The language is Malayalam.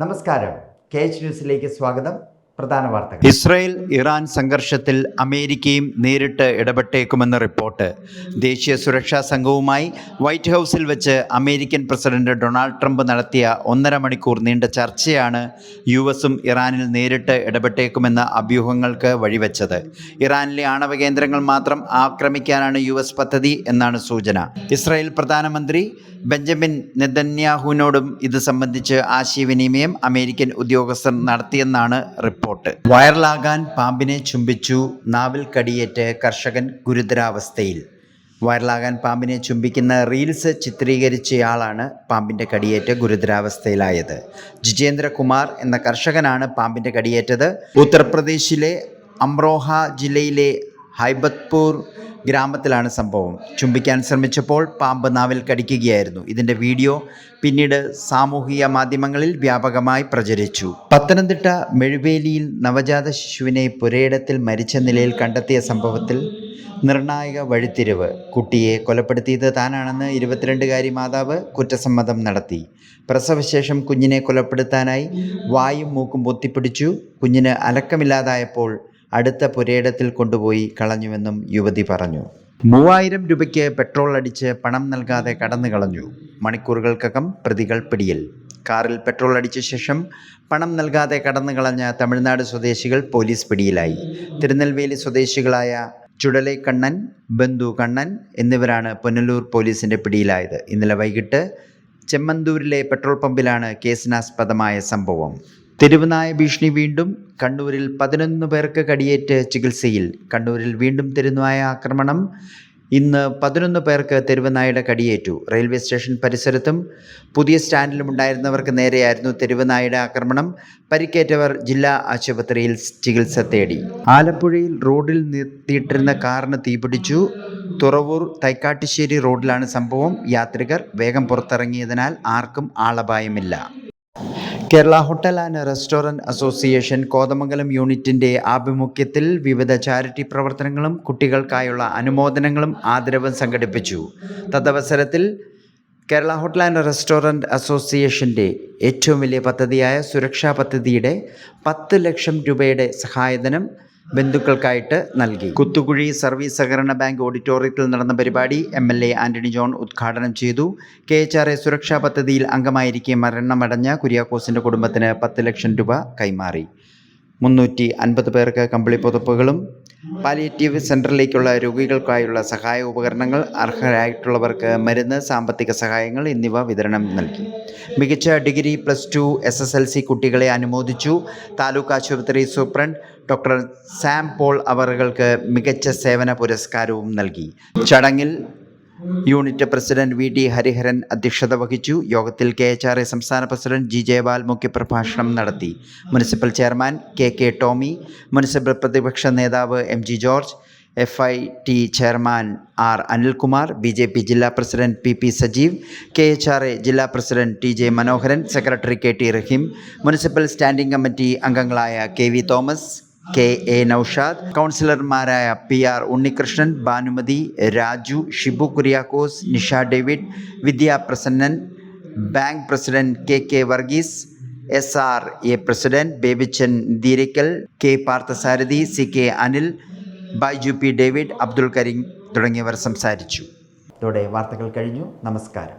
നമസ്കാരം. കെ എച്ച് ന്യൂസിലേക്ക് സ്വാഗതം. പ്രധാന വാർത്തകൾ. ഇസ്രായേൽ ഇറാൻ സംഘർഷത്തിൽ അമേരിക്കയും നേരിട്ട് ഇടപെട്ടേക്കുമെന്ന് റിപ്പോർട്ട്. ദേശീയ സുരക്ഷാ സംഘവുമായി വൈറ്റ് ഹൗസിൽ വെച്ച് അമേരിക്കൻ പ്രസിഡന്റ് ഡൊണാൾഡ് ട്രംപ് നടത്തിയ ഒന്നര മണിക്കൂർ നീണ്ട ചർച്ചയാണ് യു എസും ഇറാനിൽ നേരിട്ട് ഇടപെട്ടേക്കുമെന്ന അഭ്യൂഹങ്ങൾക്ക് വഴിവെച്ചത്. ഇറാനിലെ ആണവ കേന്ദ്രങ്ങൾ മാത്രം ആക്രമിക്കാനാണ് യു എസ് പദ്ധതി എന്നാണ് സൂചന. ഇസ്രായേൽ പ്രധാനമന്ത്രി ബെഞ്ചമിൻ നെതന്യാഹുവിനോടും ഇത് സംബന്ധിച്ച് ആശയവിനിമയം അമേരിക്കൻ ഉദ്യോഗസ്ഥർ നടത്തിയെന്നാണ് റിപ്പോർട്ട്. വൈറലാകാൻ പാമ്പിനെ ചുംബിച്ചു നാവിൽ കടിയേറ്റ് കർഷകൻ ഗുരുതരാവസ്ഥയിൽ. വൈറലാകാൻ പാമ്പിനെ ചുംബിക്കുന്ന റീൽസ് ചിത്രീകരിച്ചയാളാണ് പാമ്പിന്റെ കടിയേറ്റ് ഗുരുതരാവസ്ഥയിലായത്. ജിജേന്ദ്രകുമാർ എന്ന കർഷകനാണ് പാമ്പിന്റെ കടിയേറ്റത്. ഉത്തർപ്രദേശിലെ അമ്രോഹ ജില്ലയിലെ ഹൈബത്പൂർ ഗ്രാമത്തിലാണ് സംഭവം. ചുംബിക്കാൻ ശ്രമിച്ചപ്പോൾ പാമ്പ് നാവിൽ കടിക്കുകയായിരുന്നു. ഇതിന്റെ വീഡിയോ പിന്നീട് സാമൂഹിക മാധ്യമങ്ങളിൽ വ്യാപകമായി പ്രചരിച്ചു. പത്തനംതിട്ട മെഴുവേലിയിൽ നവജാത ശിശുവിനെ പുരയിടത്തിൽ മരിച്ച നിലയിൽ കണ്ടെത്തിയ സംഭവത്തിൽ നിർണായക വഴിത്തിരിവ്. കുട്ടിയെ കൊലപ്പെടുത്തിയത് താനാണെന്ന് ഇരുപത്തിരണ്ടുകാരി മാതാവ് കുറ്റസമ്മതം നടത്തി. പ്രസവശേഷം കുഞ്ഞിനെ കൊലപ്പെടുത്താനായി വായും മൂക്കും പൊത്തിപ്പിടിച്ചു. കുഞ്ഞിന് അലക്കമില്ലാതായപ്പോൾ അടുത്ത പുരയിടത്തിൽ കൊണ്ടുപോയി കളഞ്ഞുവെന്നും യുവതി പറഞ്ഞു. മൂവായിരം രൂപയ്ക്ക് പെട്രോൾ അടിച്ച് പണം നൽകാതെ കടന്നു കളഞ്ഞു. മണിക്കൂറുകൾക്കകം പ്രതികൾ പിടിയിൽ. കാറിൽ പെട്രോൾ അടിച്ച ശേഷം പണം നൽകാതെ കടന്നു കളഞ്ഞ തമിഴ്നാട് സ്വദേശികൾ പോലീസ് പിടിയിലായി. തിരുനെൽവേലി സ്വദേശികളായ ചുടലൈ കണ്ണൻ ബന്ധു കണ്ണൻ എന്നിവരാണ് പുനലൂർ പോലീസിന്റെ പിടിയിലായത്. ഇന്നലെ വൈകിട്ട് ചെമ്മന്തൂരിലെ പെട്രോൾ പമ്പിലാണ് കേസിനാസ്പദമായ സംഭവം. തെരുവുനായ ഭീഷണി വീണ്ടും കണ്ണൂരിൽ പതിനൊന്ന് പേർക്ക് കടിയേറ്റ് ചികിത്സയിൽ കണ്ണൂരിൽ വീണ്ടും തെരുവുനായ ആക്രമണം. ഇന്ന് പതിനൊന്ന് പേർക്ക് തെരുവുനായുടെ കടിയേറ്റു. റെയിൽവേ സ്റ്റേഷൻ പരിസരത്തും പുതിയ സ്റ്റാൻഡിലും ഉണ്ടായിരുന്നവർക്ക് നേരെയായിരുന്നു തെരുവുനായുടെ ആക്രമണം. പരിക്കേറ്റവർ ജില്ലാ ആശുപത്രിയിൽ ചികിത്സ തേടി. ആലപ്പുഴയിൽ റോഡിൽ നിർത്തിയിട്ടിരുന്ന കാറിന് തീപിടിച്ചു. തുറവൂർ തൈക്കാട്ടുശ്ശേരി റോഡിലാണ് സംഭവം. യാത്രികർ വേഗം പുറത്തിറങ്ങിയതിനാൽ ആർക്കും ആളപായമില്ല. Kerala hotel and restaurant association Kothamangalam യൂണിറ്റിന്റെ ആഭിമുഖ്യത്തിൽ വിവിധ ചാരിറ്റി പ്രവർത്തനങ്ങളും കുട്ടികൾക്കായുള്ള അനുമോദനങ്ങളും ആദരവും സംഘടിപ്പിച്ചു. തദവസരത്തിൽ കേരള ഹോട്ടൽ ആൻഡ് റെസ്റ്റോറന്റ് അസോസിയേഷന്റെ ഏറ്റവും വലിയ പദ്ധതിയായ സുരക്ഷാ പദ്ധതിയുടെ പത്ത് ലക്ഷം രൂപയുടെ സഹായധനം ബന്ധുക്കൾക്കായിട്ട് നൽകി. കുത്തുകുഴി സർവീസ് സഹകരണ ബാങ്ക് ഓഡിറ്റോറിയത്തിൽ നടന്ന പരിപാടി M L A Antony John ഉദ്ഘാടനം ചെയ്തു. കെ എച്ച് ആർ എ സുരക്ഷാ പദ്ധതിയിൽ അംഗമായിരിക്കെ മരണമടഞ്ഞ കുര്യാക്കോസിന്റെ കുടുംബത്തിന് പത്ത് ലക്ഷം രൂപ കൈമാറി. മുന്നൂറ്റി അൻപത് പേർക്ക് കമ്പിളി പുതപ്പുകളും പാലിയേറ്റീവ് സെന്ററിലേക്കുള്ള രോഗികൾക്കായുള്ള സഹായ ഉപകരണങ്ങൾ അർഹരായിട്ടുള്ളവർക്ക് മരുന്ന് സാമ്പത്തിക സഹായങ്ങൾ എന്നിവ വിതരണം നൽകി. മികച്ച degree plus two S S L C കുട്ടികളെ അനുമോദിച്ചു. താലൂക്ക് ആശുപത്രി സൂപ്രണ്ട് ഡോക്ടർ സാം പോൾ അവറുകൾക്ക് മികച്ച സേവന പുരസ്കാരവും നൽകി. ചടങ്ങിൽ unit president V T Hariharan അധ്യക്ഷത വഹിച്ചു. യോഗത്തിൽ കെ എച്ച് ആർ എ സംസ്ഥാന പ്രസിഡന്റ് ജി ജയപാൽ മുഖ്യപ്രഭാഷണം നടത്തി. Municipal chairman K K Tomy municipal പ്രതിപക്ഷ നേതാവ് M G George F I T chairman R Anilkumar B J P ജില്ലാ president P P Sajeev K H R A ജില്ലാ president T J Manoharan secretary K T Raheem municipal standing committee അംഗങ്ങളായ K V Thomas K A Noushad കൗൺസിലർമാരായ P R Unnikrishnan Bhanumathi Raju Shibu Kuriakose Nisha David Vidya Prasannan bank president K K Varghese S R A president Babychan Deerikkal K Parthasarathy C K Anil Baiju P David Abdul Kareem തുടങ്ങിയവർ സംസാരിച്ചു. ഇതോടെ വാർത്തകൾ കഴിഞ്ഞു. നമസ്കാരം.